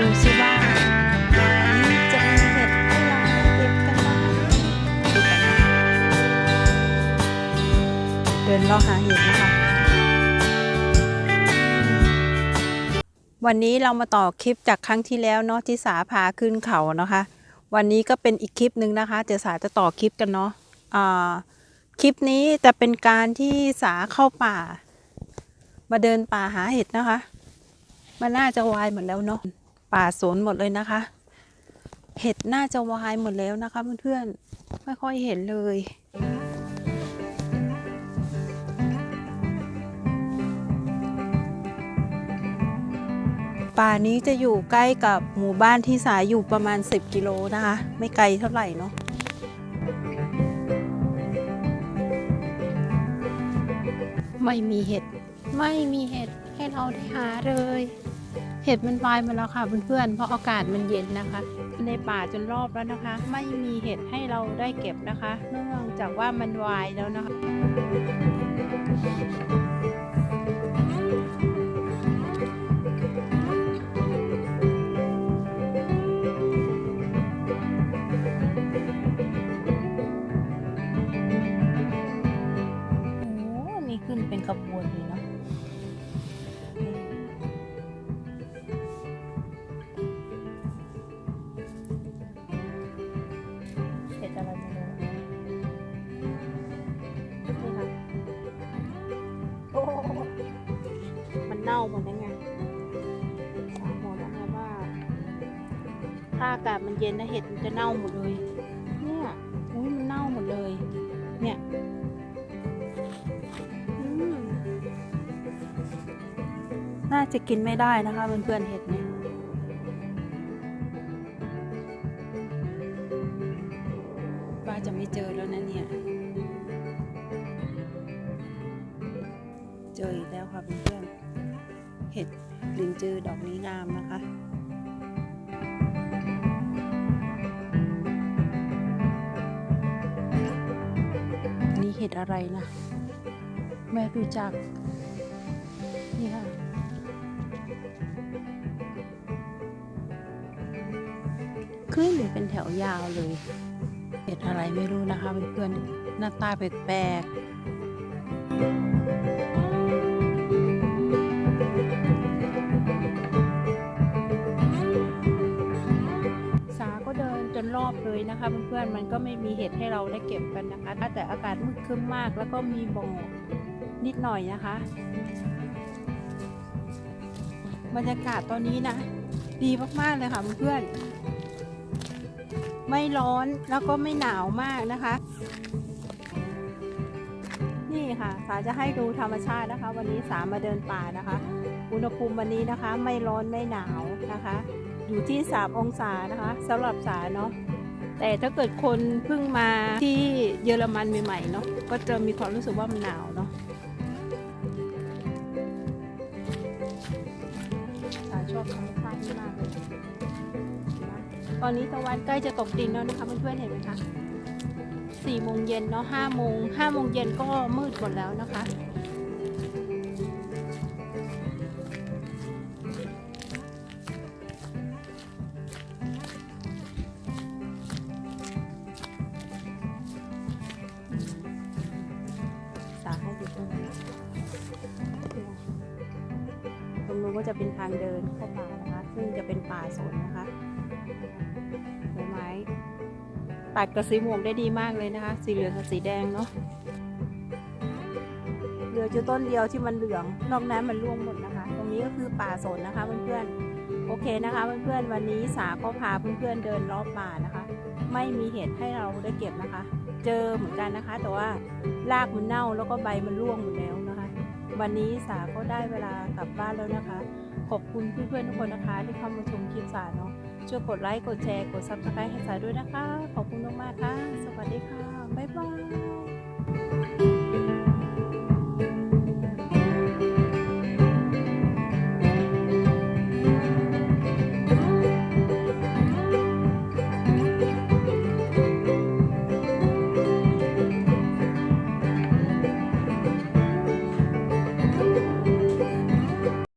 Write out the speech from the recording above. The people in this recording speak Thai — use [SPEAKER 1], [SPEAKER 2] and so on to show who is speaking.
[SPEAKER 1] ดูซิว่าวันนี้จะมีเห็ดให้เรเก็บกันไหมดูกันนะเดินลาะหาเห็ดนะคะ วันนี้เรามาต่อคลิปจากครั้งที่แล้วเนาะที่สาพาขึ้นเขานะคะ วันนี้ก็เป็นอีกคลิปหนึ่งนะคะเดี๋ยวสาจะต่อคลิปกันเนาะอ่าคลิปนี้จะเป็นการที่สาเข้าป่า มาเดินป่าหาเห็ดนะคะ มันน่าจะวายหมดแล้วเนาะ ป่าสนหมดเลยนะคะ เห็ดน่าจะวายหมดแล้วนะคะเพื่อนๆไม่ค่อยเห็นเลยป่านี้จะอยู่ใกล้กับหมู่บ้านที่สายอยู่ประมาณ 10 กิโลนะคะ ไม่ไกลเท่าไหร่เนาะไม่มีเห็ด ไม่มีเห็ดให้เราได้หาเลย ห็ดมันวายมาแล้วค่ะเพื่อนๆ เพราะอากาศมันเย็นนะคะ ในป่าจนรอบแล้วนะคะ ไม่มีเห็ดให้เราได้เก็บนะคะ เนื่องจากว่ามันวายแล้วนะคะโอ้นี่ขึ้นเป็นขบวนเลยเนาะ ถ้าอากาศมันเย็นนะเห็ดมันจะเน่าหมดเลย เนี่ยอุ้ยมันเน่าหมดเลย เนี่ยน่าจะกินไม่ได้นะคะเพื่อนๆเห็ดเนี่ยป้าจะไม่เจอแล้วนะเนี่ย เจออีกแล้วค่ะเพื่อนๆเห็ดลินจือดอกนี้งามนะคะ เห็ดอะไรนะ แม่รู้จักนี่ค่ะ ขึ้นเป็นแถวยาวเลย เห็ดอะไรไม่รู้นะคะเพื่อนๆหน้าตาแปลกๆ นะคะเพื่อนๆมันก็ไม่มีเห็ดให้เราได้เก็บกันนะคะ แต่อากาศมืดครึ้มมากแล้วก็มีหมอกนิดหน่อยนะคะ บรรยากาศตอนนี้นะ ดีมากๆเลยค่ะเพื่อนๆไม่ร้อนแล้วก็ไม่หนาวมากนะคะ นี่ค่ะสาจะให้ดูธรรมชาตินะคะ วันนี้สามาเดินป่านะคะ อุณหภูมิวันนี้นะคะ ไม่ร้อนไม่หนาวนะคะ อยู่ที่3องศานะคะสำหรับสาเนาะ แต่ถ้าเกิดคนเพิ่งมาที่เยอรมันใหม่ๆเนาะก็จะมีความรู้สึกว่ามันหนาวเนาะสาชอบธรรมชาติมากเลยนะตอนนี้ตะวันใกล้จะตกดินแล้วนะคะเพื่อนๆเห็นไหมคะสี่โมงเย็นเนาะห้าโมงห้าโมงเย็นก็มืดหมดแล้วนะคะ ก็จะเป็นทางเดินเข้าป่านะคะ ซึ่งจะเป็นป่าสนนะคะใบไม้ตัดกับสีม่วงได้ดีมากเลยนะคะ สีเหลืองกับสีแดงเนาะเหลือจุดต้นเดียวที่มันเหลือง นอกนั้นมันร่วงหมดนะคะ ตรงนี้ก็คือป่าสนนะคะเพื่อนๆ โอเคนะคะเพื่อนๆ วันนี้สาก็พาเพื่อนๆเดินรอบป่านะคะ ไม่มีเห็ดให้เราได้เก็บนะคะ เจอเหมือนกันนะคะ แต่ว่า รากมันเน่าแล้วก็ใบมันร่วงหมดแล้วนะคะ วันนี้สาก็ได้เวลากลับบ้านแล้วนะคะ ขอบคุณเพื่อนๆทุกคนนะคะ ที่เข้ามาชมคลิปสาเนาะช่วยกดไลค์กดแชร์กดซับสไครต์ให้สาด้วยนะคะ ขอบคุณมากๆค่ะ สวัสดี